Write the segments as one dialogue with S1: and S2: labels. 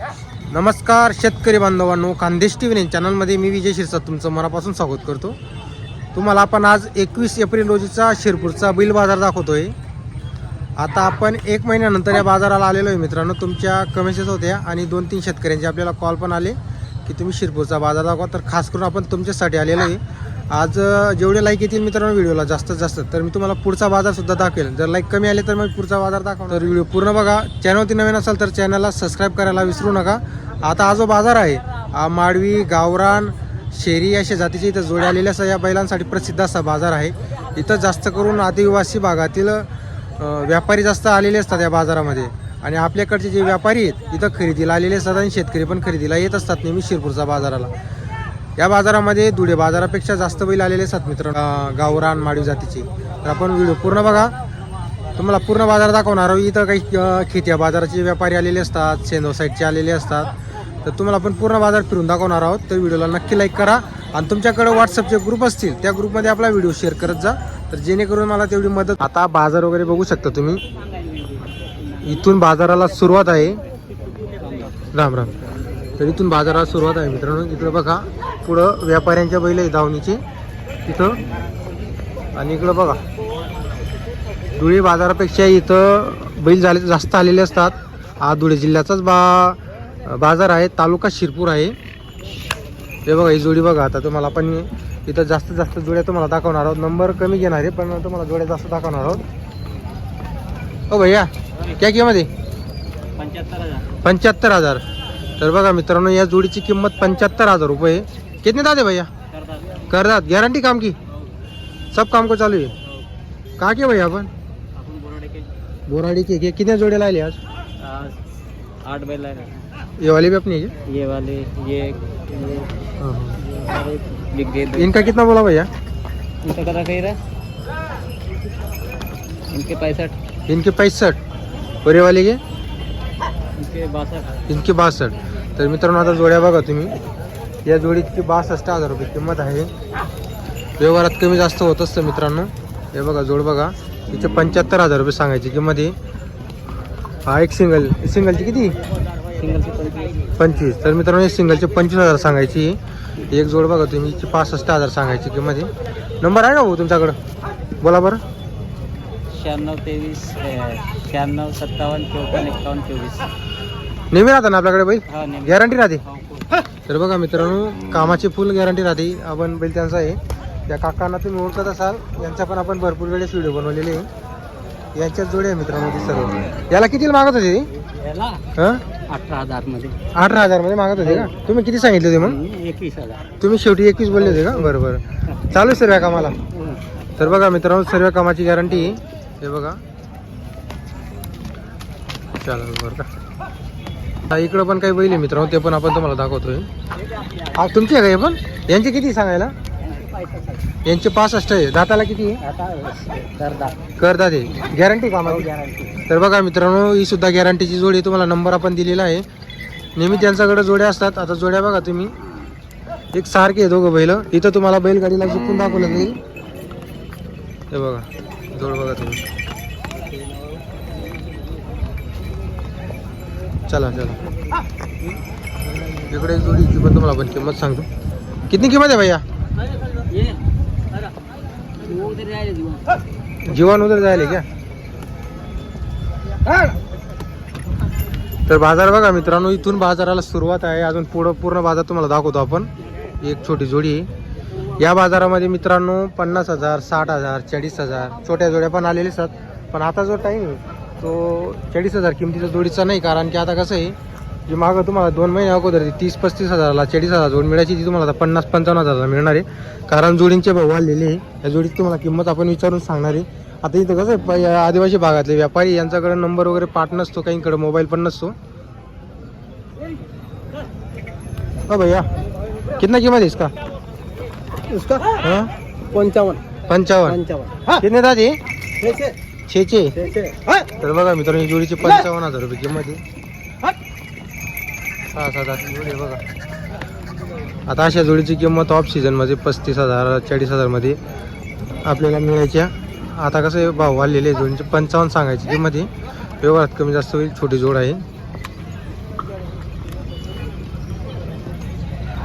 S1: नमस्कार शेतकरी बांधवांनो. खानदेश टी व्ही चॅनलमध्ये मी विजय शिरसाट तुमचं मनापासून स्वागत करतो. तुम्हाला आपण आज एकवीस एप्रिल रोजीचा शिरपूरचा बैल बाजार दाखवतोय. आता आपण एक महिन्यानंतर या बाजाराला आलेलो आहे मित्रांनो. तुमच्या कमेंट्स होत्या आणि दोन तीन शेतकऱ्यांचे आपल्याला कॉल पण आले की तुम्ही शिरपूरचा बाजार दाखवा. तर खास करून आपण तुमच्यासाठी आलेलो आहे. आज जेवढे लाईक येतील मित्रांनो व्हिडिओला जास्तीत जास्त तर मी तुम्हाला पुढचा बाजार सुद्धा दाखवेल. जर लाईक कमी आले तर मग पुढचा बाजार दाखवणार. तर व्हिडिओ पूर्ण बघा. चॅनलवरती नवीन असाल तर चॅनलला सबस्क्राईब करायला विसरू नका. आता हा जो बाजार आहे माडवी गावरान शेरी अशा जातीच्या इथं जोड्या आलेल्या असा या बैलांसाठी प्रसिद्ध असा बाजार आहे. इथं जास्त करून आदिवासी भागातील व्यापारी जास्त आलेले असतात या बाजारामध्ये. आणि आपल्याकडचे जे व्यापारी आहेत इथं खरेदीला आलेले असतात आणि शेतकरी पण खरेदीला येत असतात नेहमी शिरपूरचा बाजाराला. या बाजारामध्ये धुळे बाजारापेक्षा जास्त बैल आलेले असतात मित्र गावरान माडीव जातीचे. तर आपण व्हिडिओ पूर्ण बघा. तुम्हाला पूर्ण बाजार दाखवणार इथं काही अं, खेत्या बाजाराचे व्यापारी आलेले असतात सेंदो साईडचे आलेले असतात. तर तुम्हाला आपण पूर्ण बाजार फिरून दाखवणार आहोत. तर व्हिडिओला नक्की लाईक करा. आणि तुमच्याकडे व्हॉट्सअपचे ग्रुप असतील त्या ग्रुपमध्ये आपला व्हिडिओ शेअर करत जा. तर जेणेकरून मला तेवढी मदत आता बाजार वगैरे बघू शकता तुम्ही. इथून बाजाराला सुरुवात आहे. राम राम. तर इथून बाजाराला सुरुवात आहे मित्रांनो. इकडे बघा. पुढं व्यापाऱ्यांच्या बैल आहे दावणीचे तिथं आणि इकडं बघा. धुळे बाजारापेक्षा इथं बैल झाले जास्त आलेले असतात. हा धुळे जिल्ह्याचाच बा बाजार आहे. तालुका शिरपूर आहे. हे बघा ही जोडी बघा. आता तुम्हाला आपण इथं जास्त जास्त जोड्या तुम्हाला दाखवणार आहोत. नंबर कमी घेणार आहे पण तुम्हाला जोड्या जास्त दाखवणार आहोत. ओ भैया क्या किंमत आहे?
S2: पंच्याहत्तर हजार.
S1: पंच्याहत्तर हजार. तर बघा मित्रांनो या जोडीची किंमत पंच्याहत्तर हजार रुपये कितने दादे भैया?
S2: करतात
S1: करदात। गॅरंटी काम की? सब काम को चालू आहे का के भैया आपण
S2: बोराडे के।
S1: बोराडी के कितने जोड़े लाए आज
S2: आज? आठ बैल ना
S1: ये वाली भी अपनी है?
S2: ये वाले ये ये
S1: हाँ, हाँ. इनका कितना बोला भैया?
S2: इनका करा काही रे इनके पैंसठ।
S1: इनके पैंसठ। और ये वाली के?
S2: इनके बासठ।
S1: इनकी बासष्ट तर मित्रांनो आता जोड्या बघा तुम्ही। या जोडीची बासष्ट हजार रुपये किंमत आहे. व्यवहारात कमी जास्त होत असतं मित्रांनो. हे बघा जोड बघा. तिचे पंच्याहत्तर हजार रुपये सांगायची किंमत आहे. हा एक सिंगल सिंगलची किती?
S2: पंचवीस.
S1: तर मित्रांनो हे सिंगलचे पंचवीस हजार सांगायची. एक जोड बघा तुम्ही हिची पासष्ट हजार सांगायची किंमत आहे. नंबर आहे का भाऊ तुमच्याकडं? बोला बरं.
S2: शहाण्णव तेवीस शहाण्णव सत्तावन्न चौपन्न एक्कावन्न चोवीस.
S1: नेहमी राहता ना आपल्याकडे बाई?
S2: हा.
S1: गॅरंटी राहते.
S2: हो, हो.
S1: तर बघा मित्रांनो कामाची फुल गॅरंटी राहते. आपण बैल त्यांचा आहे. त्या काकांना तुम्ही ओळखत असाल यांचा पण आपण भरपूर वेळेस व्हिडिओ बनवलेले आहे. यांच्याच जोडे आहे मित्रांनो ती सर्व. याला किती मागत होते हं?
S2: अठरा हजारमध्ये.
S1: अठरा हजारमध्ये मागत होते का? तुम्ही किती सांगितले होते मग?
S2: एकवीस हजार.
S1: तुम्ही शेवटी एकवीस बोलले होते का? बरं बरं. चालू सर्व कामाला. तर बघा मित्रांनो सर्व कामाची गॅरंटी आहे. हे बघा. चालेल बरं का. हा, इकडं पण काही बैल आहे मित्रांनो ते पण आपण तुम्हाला दाखवतोय. हा तुमची आहे का हे पण? यांचे किती सांगायला? यांचे पासष्ट आहे. दाताला किती आहे?
S2: आता करदा.
S1: करतात हे गॅरंटी
S2: गॅरंटी
S1: तर बघा मित्रांनो ही सुद्धा गॅरंटीची जोडी तुम्हाला नंबर आपण दिलेला आहे. नेहमी त्यांच्याकडे जोड्या असतात. आता जोड्या बघा तुम्ही. एक सारखे आहे दोघं बैल. इथं तुम्हाला बैलगाडीला झुकून दाखवलं जाईल. हे बघा. जोड बघा तुम्ही. चला चला. इकडे एक किंमत पण तुम्हाला आपण किंमत सांगतो. किती किंमत आहे भैया?
S2: जीवन
S1: जीवन उधर जायले क्या? तर बाजार बघा मित्रांनो इथून बाजाराला सुरुवात आहे. अजून पुढं पूर्ण बाजार तुम्हाला दाखवतो आपण. एक छोटी जोडी आहे. या बाजारामध्ये मित्रांनो पन्नास हजार साठ हजार चाळीस हजार छोट्या जोड्या पण आलेल्या आहेत पण आता जो टाईम आहे तो चाळीस हजार किमतीच्या जोडीचा नाही कारण की आता कसं आहे जी मागं तुम्हाला दोन महिने अगोदर ती तीस पस्तीस हजाराला चाळीस हजार जोड मिळायची ती तुम्हाला आता पन्नास पंचावन्न हजाराला मिळणार आहे. कारण जोडींचे भाव वाढलेले आहे. या जोडीची तुम्हाला किंमत आपण विचारून सांगणार आहे. आता इथं कसं आहे आदिवासी भागातले व्यापारी यांच्याकडे नंबर वगैरे पाठ नसतो काहींकडे मोबाईल पण नसतो. हो भैया कितना कीमत इसका?
S2: उसका
S1: हाँ?
S2: पंचावन्न.
S1: पंचावन्न.
S2: पंचावन्न.
S1: कितने दादी?
S2: छे
S1: छे. छे
S2: छे. छे
S1: तर बघा मित्रांनो जोडीची पंचावन्न हजार रुपये किंमत आहे. सहा सात आठ जोडी आहे बघा. आता अशा जोडीची किंमत ऑफ सीझनमध्ये पस्तीस हजार चाळीस हजारमध्ये आपल्याला मिळायच्या आता कसं भाव वाढलेले जोडीचे पंचावन्न सांगायची किंमत आहे. व्यवहारात कमी जास्त होईल छोटी जोड आहे.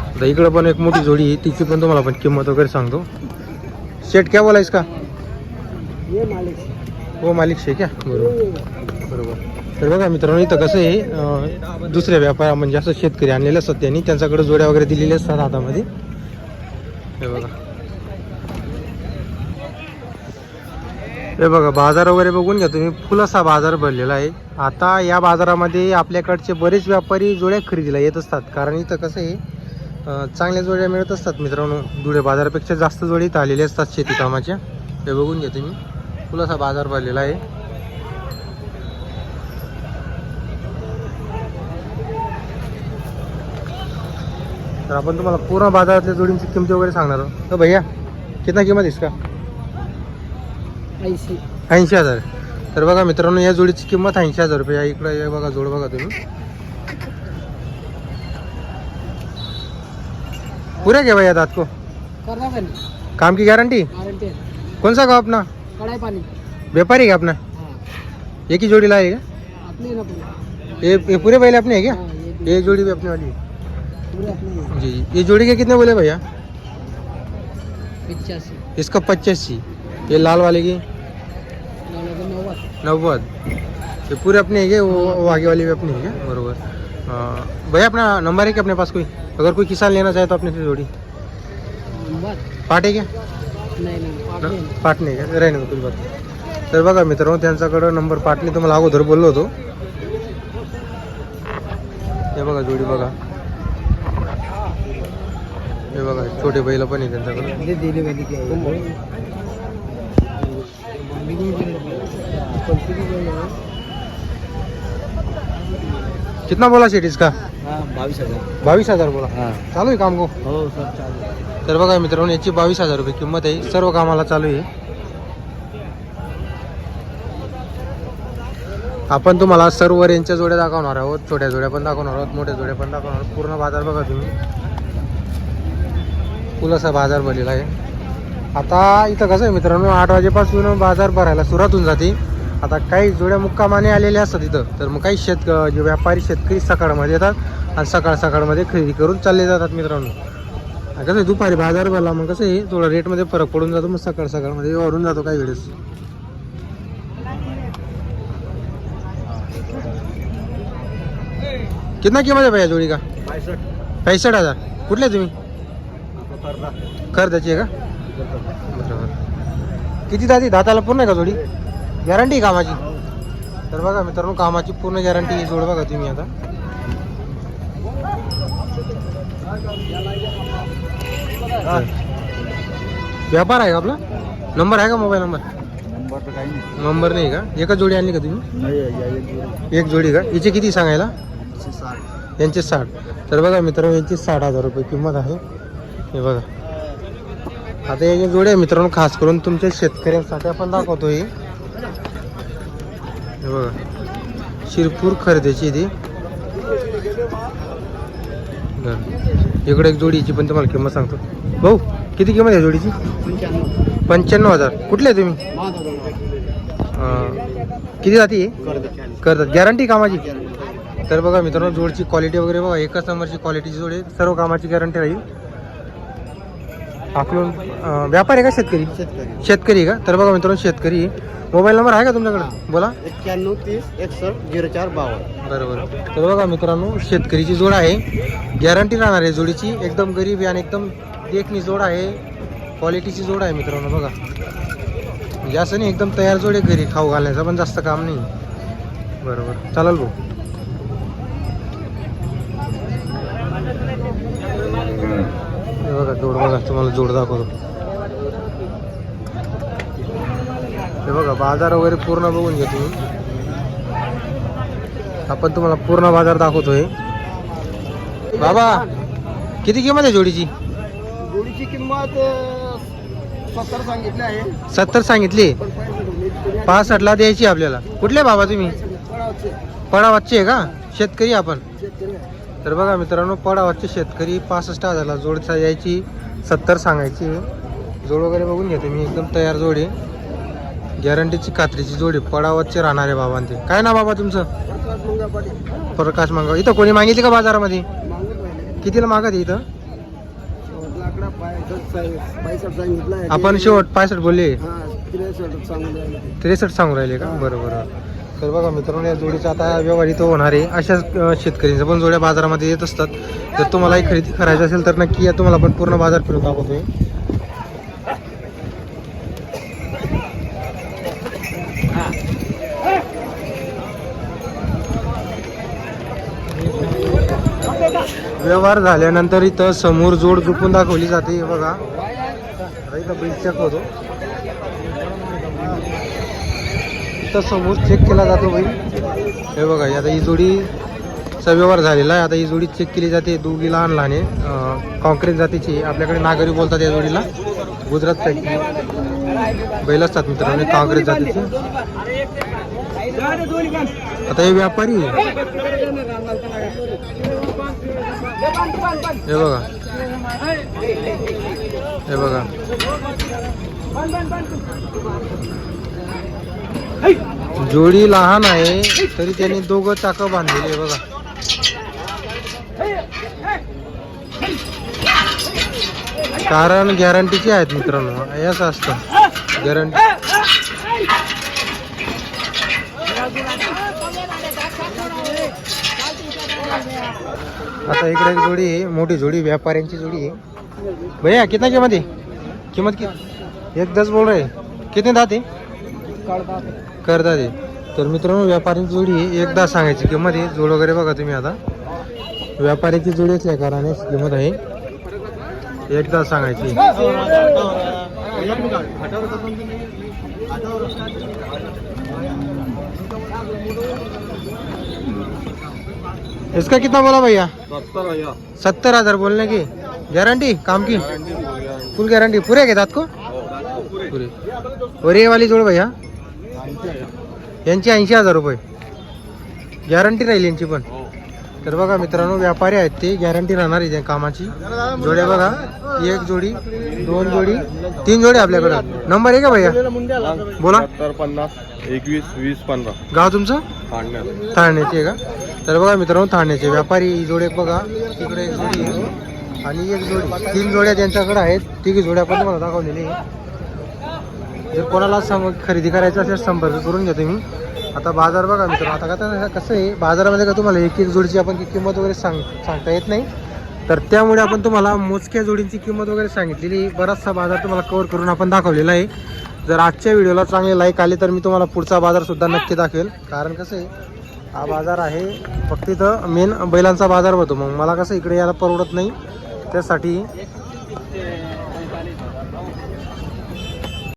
S1: आता इकडं पण एक मोठी जोडी आहे. तिची पण तुम्हाला पण किंमत वगैरे सांगतो. शेट क्या बोलायस का?
S2: ये मालिक
S1: हो मालिक शे क्या बरोबर. बरोबर तर बघा मित्रांनो इथं कसं आहे दुसऱ्या व्यापारा म्हणजे असं शेतकरी आणलेले असतात त्यांनी त्यांच्याकडे जोड्या वगैरे दिलेल्या असतात हातामध्ये. हे बघा. हे बघा बाजार वगैरे बघून घ्या तुम्ही. फुलासा बाजार भरलेला आहे. आता या बाजारामध्ये आपल्याकडचे बरेच व्यापारी जोड्या खरेदीला येत असतात. कारण इथं कसं आहे चांगल्या जोड्या मिळत असतात मित्रांनो. धुळे बाजारापेक्षा जास्त जोडी इथं आलेल्या असतात शेतीकामाच्या हे बघून घ्या तुम्ही. फुलासा बाजार भरलेला आहे. तर आपण तुम्हाला पूर्ण बाजारातल्या जोडींची किमती वगैरे सांगणार आहोत. तर भैया कितना किंमत इसका?
S2: ऐंशी.
S1: ऐंशी हजार. तर बघा मित्रांनो या जोडीची किंमत ऐंशी हजार रुपये या इकडे हे बघा जोड बघा तुम्ही. पूरे क्या भैया दात को.
S2: करना
S1: काम की गारंटी
S2: गारंटी है
S1: कौन सा गाँव अपना
S2: कढ़ाई पानी।
S1: व्यापारी का अपना?
S2: हाँ।
S1: एक ही जोड़ी लाएगा
S2: ही
S1: ये ये पूरे पहले अपने है क्या?
S2: हाँ ये
S1: जोड़ी भी अपने वाली है।
S2: ही हैं।
S1: जी जी ये जोड़ी के कितने बोले भैया?
S2: पिचासी।
S1: इसका पचासी। ये लाल वाले की?
S2: नव्वद।
S1: ये पूरे अपने है क्या? वो, वो आगे वाली भी अपनी है क्या? बरोबर। हाँ, भैया अपना नंबर है क्या अपने पास कोई? अगर कोई किसान लेना चाहे तो अपने से जोड़ी। पाट क्या?
S2: नाही नाही पाठ नाही.
S1: पाट नाही का? राही ना तुझी बात तर बघा मित्रांनो त्यांच्याकडं नंबर पाटने तुम्हाला अगोदर बोललो होतो. हे बघा जोडी बघा. हे बघा छोटे बैल पण आहे त्यांच्याकडे.
S2: है
S1: कितना बोला शेट इसका
S2: हाँ बाईस हजार.
S1: बावीस हजार बोला.
S2: हाँ.
S1: चालू आहे काम को
S2: हो सब चालू
S1: तर बघा मित्रांनो याची बावीस हजार रुपये किंमत आहे. सर्व कामाला चालू आहे. आपण तुम्हाला सर्व रेंजच्या जोड्या दाखवणार आहोत. छोट्या जोड्या पण दाखवणार आहोत मोठ्या जोड्या पण दाखवणार आहोत. पूर्ण बाजार बघा तुम्ही. फुलासा बाजार भरलेला आहे. आता इथं कसं आहे मित्रांनो आठ वाजेपासून बाजार भरायला सुरुवात होऊन जाते. आता काही जोड्या मुक्कामाने आलेल्या असतात इथं. तर मग काही शेतक जे व्यापारी शेतकरी सकाळमध्ये येतात आणि सकाळ सकाळमध्ये खरेदी करून चालले जातात मित्रांनो. कसं आहे दुपारी बाजार भरला मग कसं आहे थोडा रेटमध्ये फरक पडून जातो मग सकाळ सकाळमध्ये वाढून जातो काही वेळेस. कितना किंमत आहे भैया जोडी का? पैसठ हजार. कुठले तुम्ही? खर त्याची आहे का? बरोबर. किती जाती दाताला पूर्ण आहे का जोडी? गॅरंटी कामाची? तर बघा मित्रांनो कामाची पूर्ण गॅरंटी जोड बघा तुम्ही आता. व्यापार आहे का आपला? नंबर आहे का मोबाईल नंबर?
S2: नंबर नाही.
S1: नंबर नाही का? एकच जोडी आणली का तुम्ही?
S2: एक
S1: जोडी. का? हिचे किती सांगायला? यांचे साठ. तर बघा मित्रांनो यांची साठ हजार रुपये किंमत आहे. हे बघा. आता या ज्या जोड्या आहे मित्रांनो खास करून तुमच्या शेतकऱ्यांसाठी आपण दाखवतो हे हे बघा. शिरपूर खरेदीची ती. इकडे एक जोडीची पण तुम्हाला किंमत सांगतो. भाऊ किती किंमत आहे जोडीची?
S2: पंच्याण्णव.
S1: हजार. कुठले आहे तुम्ही? अं, किती जाती? आहे करतात गॅरंटी कामाची? तर बघा मित्रांनो जोडची क्वालिटी वगैरे बघा. एकच नंबरची क्वालिटीची जोड आहे. सर्व कामाची गॅरंटी राहील. आपलं अं, व्यापार आहे का शेतकरी?
S2: शेतकरी.
S1: शेतकरी आहे का? तर बघा मित्रांनो शेतकरी. मोबाईल नंबर आहे का तुमच्याकडे? बोला.
S2: एक्क्याण्णव तीस एकसष्ट झिरो चार बावन्न.
S1: बरोबर. तर बघा मित्रांनो शेतकरीची जोड आहे. गॅरंटी राहणार आहे जोडीची. एकदम गरीब आहे आणि एकदम देखणी जोड आहे. क्वालिटीची जोड आहे मित्रांनो बघा. म्हणजे असं नाही एकदम तयार जोड आहे घरी खाऊ घालण्याचं पण जास्त काम नाही. बरोबर. चालेल भाऊ. हे बघा जोड बघा तुम्हाला जोड दाखवतो. हे बघा बाजार वगैरे पूर्ण बघून घ्या तुम्ही. आपण तुम्हाला पूर्ण बाजार दाखवतोय. बाबा किती किंमत आहे जोडीची?
S2: जोडीची किंमत सत्तर सांगितली आहे.
S1: सत्तर सांगितली?
S2: पण पैसे
S1: पासष्टला द्यायची आपल्याला. कुठले बाबा तुम्ही? पडावाचे. आहे का? शेतकरी आपण. तर बघा मित्रांनो पडावाचे शेतकरी पासष्ट हजारला जोड यायची सत्तर सांगायची. जोड वगैरे बघून घ्या तुम्ही एकदम तयार जोड आहे. गॅरंटीची कात्रीची जोड पडावाचे राहणारे बाबा ते काय ना बाबा तुमचं? प्रकाश मांगाव इथं कोणी मागितली का बाजारामध्ये? कितीला मागत इथं?
S3: सांगितलं
S1: आपण शेवट पासष्ट बोलले.
S3: हा त्रेसष्ट सांगून राहिले ते.
S1: त्रेसष्ट सांगू राहिले का? बरं बरं. तर बघा मित्रांनो या जोडीचा आता व्यवहार इथं होणार आहे. अशाच अं, शेतकऱ्यांच्या पण जोड्या बाजारामध्ये येत असतात. जर तुम्हालाही खरेदी करायची असेल तर नक्की या तुम्हाला पण पूर्ण बाजार फिरून दाखवतोय. व्यवहार झाल्यानंतर इथं समोर जोड झुपून दाखवली जाते बघा. इथं बिल चेक होतो इथं समोर चेक केला जातो बैल हे बघा आता ही जोडीचा व्यवहार झालेला आहे. आता ही जोडी चेक केली जाते दोघी लहान लहान आहे. कॉन्क्रीट जातीची. आपल्याकडे नागरी बोलतात या जोडीला. गुजरात साईडची बैल असतात मित्रांनो कॉन्क्रीट जातीचे. आता हे व्यापारी हे बघा. हे बघा. जोडी लहान आहे तरी त्यांनी दोघं चाकं बांधलेली आहे बघा. कारण गॅरंटीची आहेत मित्रांनो. याच असं असतं. गॅरंटी आता इकडे एक जोडी आहे मोठी जोडी व्यापाऱ्यांची जोडी आहे. भैया कितना किंमत आहे? किंमत कि एक दस बोल रहे. कितने दाते करतात ते तर मित्रांनो व्यापाऱ्यांची जोडी आहे. एकदा सांगायची किंमत आहे. जोड वगैरे बघा तुम्ही आता. व्यापाऱ्याची जोडी असल्या कारणाने किंमत आहे. एकदा सांगायची. इसका कितना बोला भैया? सत्तर हजार। बोलने की। गारंटी काम की? फुल गारंटी पूरे घेतात को? पुरे। और ये वाली जोड भैया? यांची ऐंशी हजार रुपये। गॅरंटी राहील यांची पण। तर बघा मित्रांनो व्यापारी आहेत ते. गॅरंटी राहणार आहे त्या कामाची. जोड्या बघा. एक जोडी दोन जोडी तीन जोडी आपल्याकडं. नंबर आहे का भैया? बोला.
S4: पन्नास एकवीस वीस पंधरा.
S1: गाव तुमचं? आहे का? तर बघा मित्रांनो ठाण्याचे व्यापारी जोडे बघा. तिकडे एक जोडी आहे. आणि एक जोडी. तीन जोड्या त्यांच्याकडे आहेत. तिघी जोड्या पण तुम्हाला दाखवलेली आहे. जर कोणाला सम खरेदी करायचं असेल संपर्क करून घ्या तुम्ही आता बाजार बघा मित्र आता का कसं आहे बाजारामध्ये का तुम्हाला एक एक जोडीची आपण किंमत वगैरे सांग सांगता येत नाही. तर त्यामुळे आपण तुम्हाला मोजक्या जोडींची किंमत वगैरे सांगितलेली आहे. बराचसा बाजार तुम्हाला कव्हर करून आपण दाखवलेला आहे. जर आजच्या व्हिडिओला चांगले लाईक आले तर मी तुम्हाला पुढचा बाजारसुद्धा नक्की दाखवेल. कारण कसं आहे हा बाजार आहे. फक्त इथं मेन बैलांचा बाजार होतो मग मला कसं इकडे यायला परवडत नाही. त्यासाठी